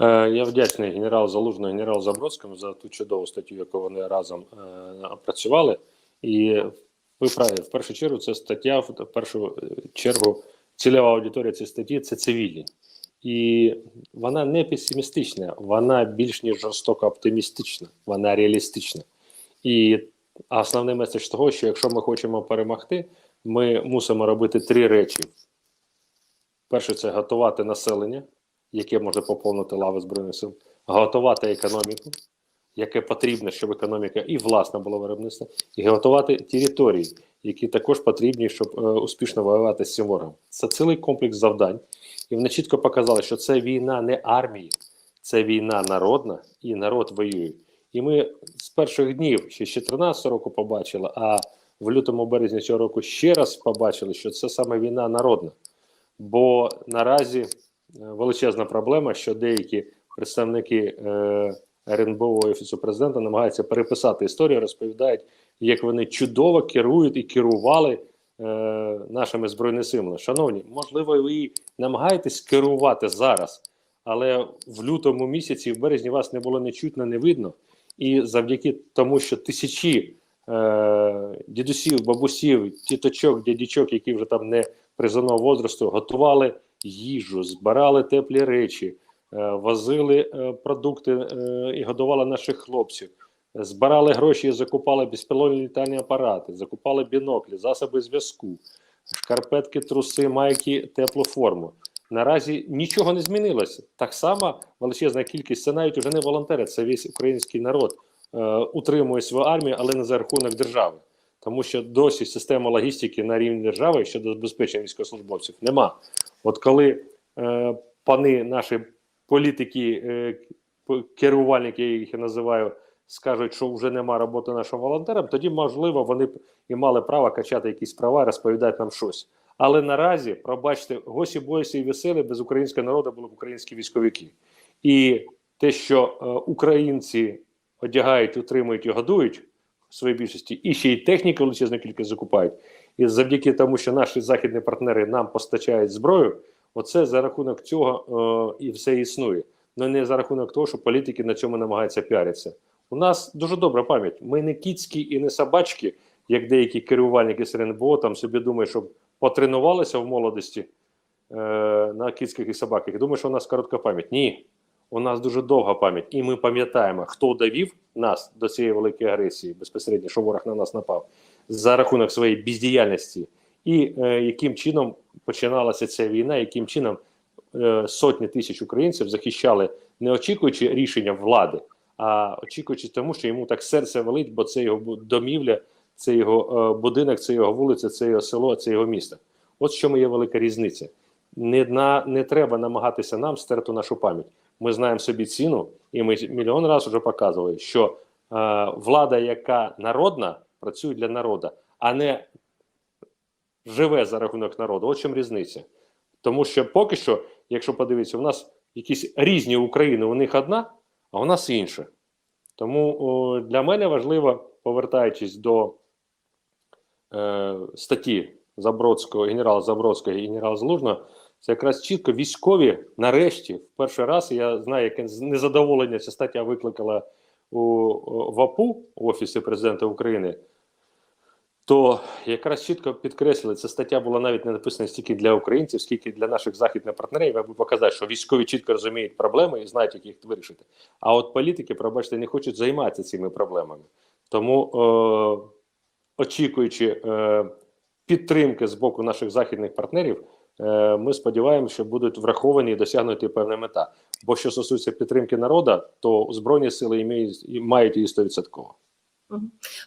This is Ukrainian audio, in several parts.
Е, Я вдячний генерал Залужному, генерал Забродському за ту чудову статтю, яку вони разом е, опрацювали. І ви праві, в першу чергу, це стаття, в першу чергу, цільова аудиторія цієї статті це цивільні. І вона не песимістична, вона більш ніж жорстоко оптимістична, вона реалістична. І основний меседж того, що якщо ми хочемо перемогти, ми мусимо робити три речі: перше, це готувати населення, яке може поповнити лави Збройних сил, готувати економіку, яке потрібно, щоб економіка і власна була виробництва, і готувати території, які також потрібні, щоб е, успішно воювати з цим ворогом. Це цілий комплекс завдань. І вони чітко показали, що це війна не армії, це війна народна, і народ воює. І ми з перших днів ще з 2014 року побачили, а в лютому березні цього року ще раз побачили, що це саме війна народна. Бо наразі величезна проблема, що деякі представники е, РНБО Офісу президента намагаються переписати історію, розповідають, як вони чудово керують і керували е, нашими збройними силами. Шановні, можливо, ви намагаєтесь керувати зараз, але в лютому місяці, в березні вас не було не чутно, не видно. І завдяки тому, що тисячі е, дідусів, бабусів, тіточок, дядічок, які вже там не призовного возрасту, готували їжу, збирали теплі речі, е, возили е, продукти е, і годували наших хлопців, збирали гроші і закупали безпілотні літальні апарати, закупали біноклі, засоби зв'язку, шкарпетки, труси, майки, теплу форму. Наразі нічого не змінилося. Так само величезна кількість це навіть вже не волонтери, це весь український народ утримує свою армію, але не за рахунок держави. Тому що досі система логістики на рівні держави щодо забезпечення військовослужбовців нема. От коли е, пани наші політики, е, керувальники, я їх називаю, скажуть, що вже нема роботи нашим волонтерам, тоді можливо вони і мали право качати якісь права, розповідати нам щось. Але наразі, пробачте, госі бойся і веселі без українського народу були б українські військовики. І те, що е, українці одягають, утримують і годують в своїй більшості, і ще й техніку величезну кількість закупають. І завдяки тому, що наші західні партнери нам постачають зброю, оце за рахунок цього е, і все існує. Ну не за рахунок того, що політики на цьому намагаються піаритися. У нас дуже добра пам'ять. Ми не кіцькі і не собачки, як деякі керувальники з РНБО там собі думають, що потренувалися в молодості е, на кіцьких і собаках. Думаю, що у нас коротка пам'ять. Ні, у нас дуже довга пам'ять, і ми пам'ятаємо, хто довів нас до цієї великої агресії, безпосередньо, що ворог на нас напав, за рахунок своєї бездіяльності, і е, яким чином починалася ця війна, яким чином е, сотні тисяч українців захищали, не очікуючи рішення влади, а очікуючи тому, що йому так серце велить, бо це його домівля, це його е, будинок, це його вулиця, це його село, це його місто. От в чому є велика різниця. Не, на, не треба намагатися нам стерти нашу пам'ять. Ми знаємо собі ціну, і ми мільйон разів вже показували, що е, влада, яка народна, працює для народу, а не живе за рахунок народу. От чому різниця. Тому що поки що, якщо подивитися, у нас якісь різні України, у них одна, а у нас інша. Тому о, для мене важливо, повертаючись до е, статті Забродського, генерала Забродського і генерала Залужного, це якраз чітко військові нарешті, в перший раз, я знаю, яке незадоволення ця стаття викликала у ВАПУ, в Офісі президента України, то якраз чітко підкреслили, ця стаття була навіть не написана стільки для українців, скільки для наших західних партнерів, аби показати, що військові чітко розуміють проблеми і знають, як їх вирішити. А от політики, пробачте, не хочуть займатися цими проблемами. Тому, е, очікуючи е, підтримки з боку наших західних партнерів, ми сподіваємося, що будуть враховані і досягнуті певна мета. Бо що стосується підтримки народу, то збройні сили мають її 100%.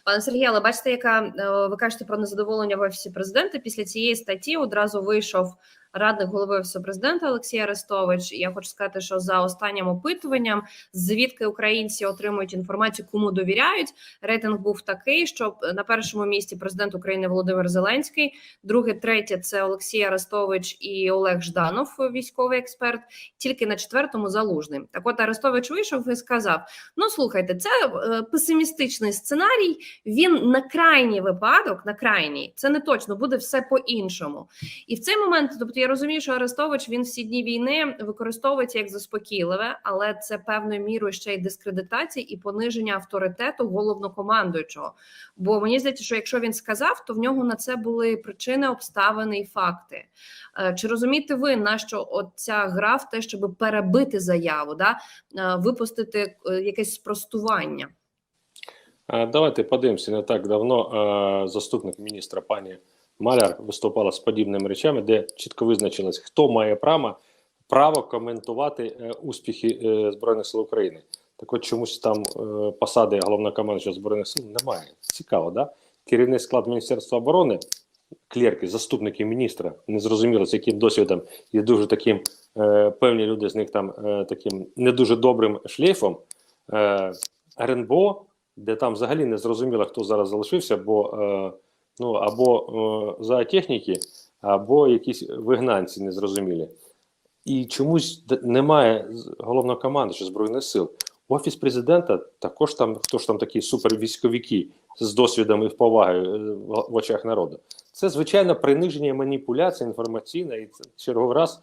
Пане Сергію, але бачите, яка е, ви кажете про незадоволення в офісі президента. Після цієї статті одразу вийшов радник голови офісу президента Олексій Арестович. Я хочу сказати, що за останнім опитуванням, звідки українці отримують інформацію, кому довіряють. Рейтинг був такий, що на першому місці президент України Володимир Зеленський, друге, третє це Олексій Арестович і Олег Жданов, військовий експерт. Тільки на четвертому залужний. Так, от Арестович вийшов і сказав: Ну слухайте, це е, песимістичний сценарій. Він на крайній випадок, на крайній, це не точно буде все по-іншому. І в цей момент, тобто Я розумію, що Арестович він всі дні війни використовується як заспокійливе, але це певною мірою ще й дискредитація і пониження авторитету головнокомандуючого. Бо мені здається, що якщо він сказав, то в нього на це були причини, обставини і факти. Е, Чи розумієте ви, на що ця гра в те, щоб перебити заяву, да е, випустити е, якесь спростування? Давайте подивимося. Не так давно заступник міністра пані Маляр виступала з подібними речами, де чітко визначилось, хто має право, право коментувати е, успіхи е, Збройних сил України. Так от чомусь там е, посади головнокомандуючого Збройних сил немає. Цікаво, да? Керівний склад Міністерства оборони, клерки, заступники міністра, незрозуміло з яким досвідом, і дуже таким е, певні люди з них там е, таким не дуже добрим шлейфом. Е, РНБО, де там взагалі не зрозуміло, хто зараз залишився, бо е, ну або е, зоотехніки, або якісь вигнанці незрозумілі. І чомусь немає з- головнокомандуюча Збройних сил. Офіс президента також там, хто ж там такі супервійськовики з досвідом і в повагою е, в очах народу. Це звичайно приниження маніпуляція інформаційна, і це черговий раз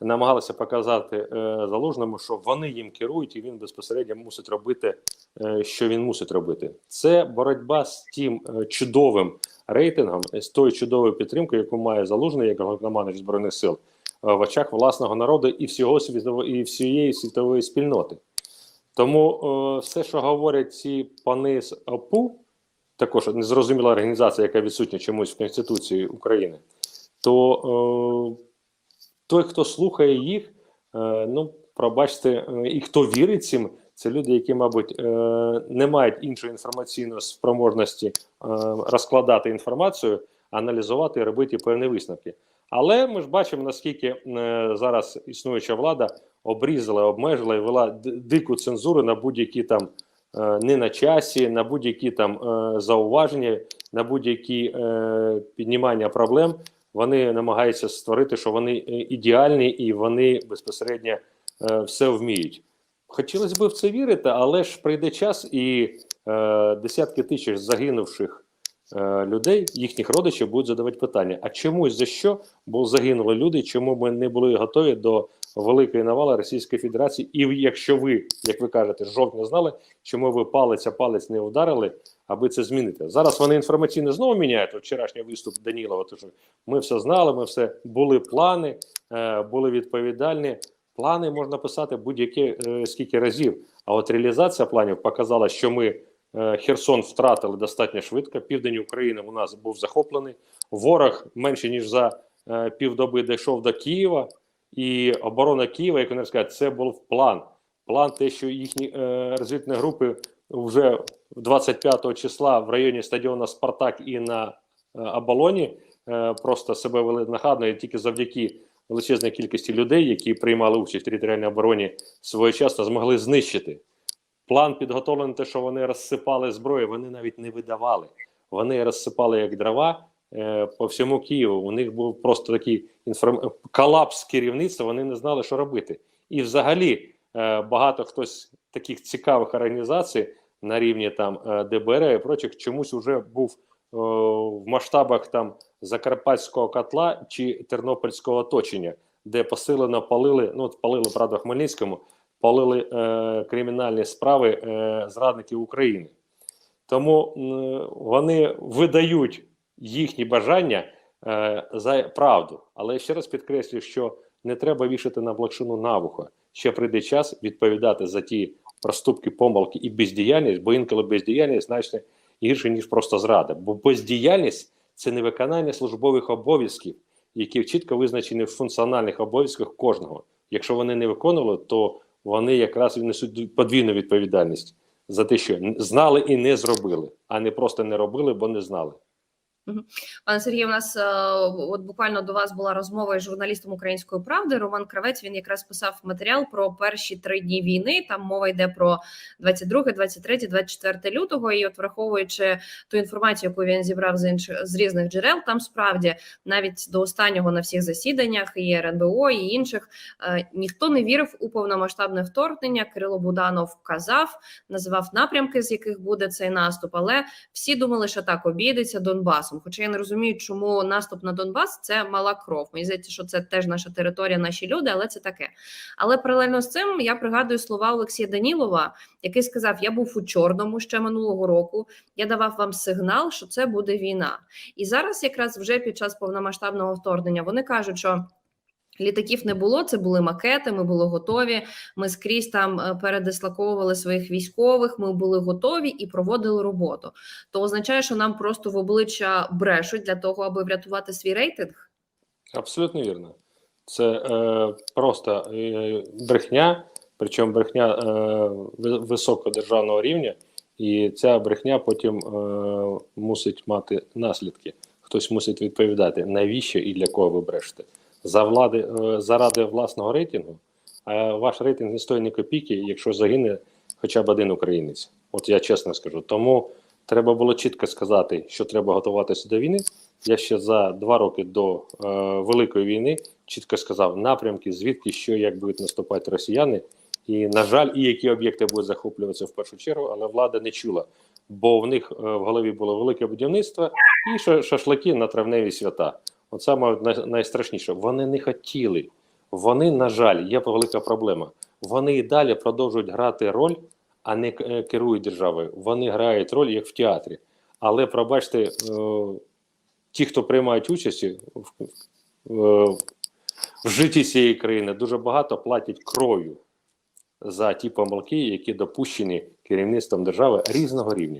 намагалися показати е, залужному, що вони їм керують, і він безпосередньо мусить робити, е, що він мусить робити. Це боротьба з тим е, чудовим рейтингом, з тою чудовою підтримкою, яку має залужний як головнокомандуючий збройних сил е, в очах власного народу і всього і всієї світової спільноти. Тому е, все, що говорять ці пани з ОПУ, також незрозуміла організація, яка відсутня чомусь в Конституції України, то е, той, хто слухає їх, е, ну пробачте, е, і хто вірить цим, це люди, які, мабуть, е, не мають іншої інформаційної спроможності е, розкладати інформацію, аналізувати і робити певні висновки. Але ми ж бачимо, наскільки е, зараз існуюча влада обрізала, обмежила і вела дику цензуру на будь-які там не на часі, на будь-які там зауваження, на будь-які піднімання проблем. Вони намагаються створити, що вони ідеальні і вони безпосередньо все вміють. Хотілося б в це вірити, але ж прийде час, і е, десятки тисяч загинувших е, людей, їхніх родичів будуть задавати питання: а чому за що бо загинули люди? Чому ми не були готові до великої навали Російської Федерації? І якщо ви, як ви кажете, жовтня знали, чому ви палець а палець не ударили, аби це змінити? Зараз вони інформаційно знову міняють. Вчорашній виступ Данілова, то що ми все знали, ми все були плани, е, були відповідальні. Плани можна писати будь-які е, скільки разів. А от реалізація планів показала, що ми е, Херсон втратили достатньо швидко. Південь України у нас був захоплений. Ворог менше ніж за е, півдоби дійшов до Києва, і оборона Києва, як вони розказують, це був план. План, те, що їхні е, розвідні групи вже 25 числа в районі стадіону Спартак і на е, оболоні е, просто себе вели нагадно, і тільки завдяки величезній кількості людей, які приймали участь в територіальній обороні, своєчасно змогли знищити. План підготовлений, те, що вони розсипали зброю, вони навіть не видавали. Вони розсипали як дрова е, по всьому Києву. У них був просто такий інформ... колапс керівництва, вони не знали, що робити. І взагалі е, багато хтось таких цікавих організацій на рівні там е, ДБР і прочих чомусь вже був в масштабах там Закарпатського котла чи Тернопільського оточення, де посилено палили, ну палили правда Хмельницькому, палили е, кримінальні справи е, зрадників України. Тому м, вони видають їхні бажання е, за правду. Але ще раз підкреслюю, що не треба вішати на блокшину навухо. Ще прийде час відповідати за ті проступки, помилки і бездіяльність, бо інколи бездіяльність значно гірше, ніж просто зрада. Бо бездіяльність це не виконання службових обов'язків, які чітко визначені в функціональних обов'язках кожного. Якщо вони не виконували, то вони якраз несуть подвійну відповідальність за те, що знали і не зробили, а не просто не робили, бо не знали. Пане Сергію, у нас е, от буквально до вас була розмова із журналістом Української правди. Роман Кравець він якраз писав матеріал про перші три дні війни. Там мова йде про 22, 23, 24 лютого. І от враховуючи ту інформацію, яку він зібрав з інших з різних джерел, там справді навіть до останнього на всіх засіданнях і РНБО і інших е, ніхто не вірив у повномасштабне вторгнення. Кирило Буданов казав, називав напрямки, з яких буде цей наступ, але всі думали, що так обійдеться Донбасом. Донбасом. Хоча я не розумію, чому наступ на Донбас це мала кров. Мені здається, що це теж наша територія, наші люди, але це таке. Але паралельно з цим я пригадую слова Олексія Данілова, який сказав: Я був у чорному ще минулого року. Я давав вам сигнал, що це буде війна. І зараз, якраз вже під час повномасштабного вторгнення, вони кажуть, що. Літаків не було, це були макети. Ми були готові. Ми скрізь там е, передислоковували своїх військових. Ми були готові і проводили роботу. То означає, що нам просто в обличчя брешуть для того, аби врятувати свій рейтинг. Абсолютно вірно. Це е, просто е, брехня, причому брехня е, ви- високого рівня, і ця брехня потім е, мусить мати наслідки. Хтось мусить відповідати, навіщо і для кого ви брешете. За влади, е, заради власного рейтингу, а ваш рейтинг не стоїть ні копійки, якщо загине хоча б один українець. От я чесно скажу. Тому треба було чітко сказати, що треба готуватися до війни. Я ще за два роки до е, Великої війни чітко сказав напрямки, звідки що як будуть наступати росіяни, і на жаль, і які об'єкти будуть захоплюватися в першу чергу, але влада не чула, бо в них е, в голові було велике будівництво і ша- шашлики на травневі свята. Оце мабуть найстрашніше. Вони не хотіли. Вони, на жаль, є велика проблема. Вони і далі продовжують грати роль, а не е, керують державою. Вони грають роль як в театрі. Але пробачте, е, ті, хто приймають участь в, в житті цієї країни, дуже багато платять кров'ю за ті помилки, які допущені керівництвом держави різного рівня.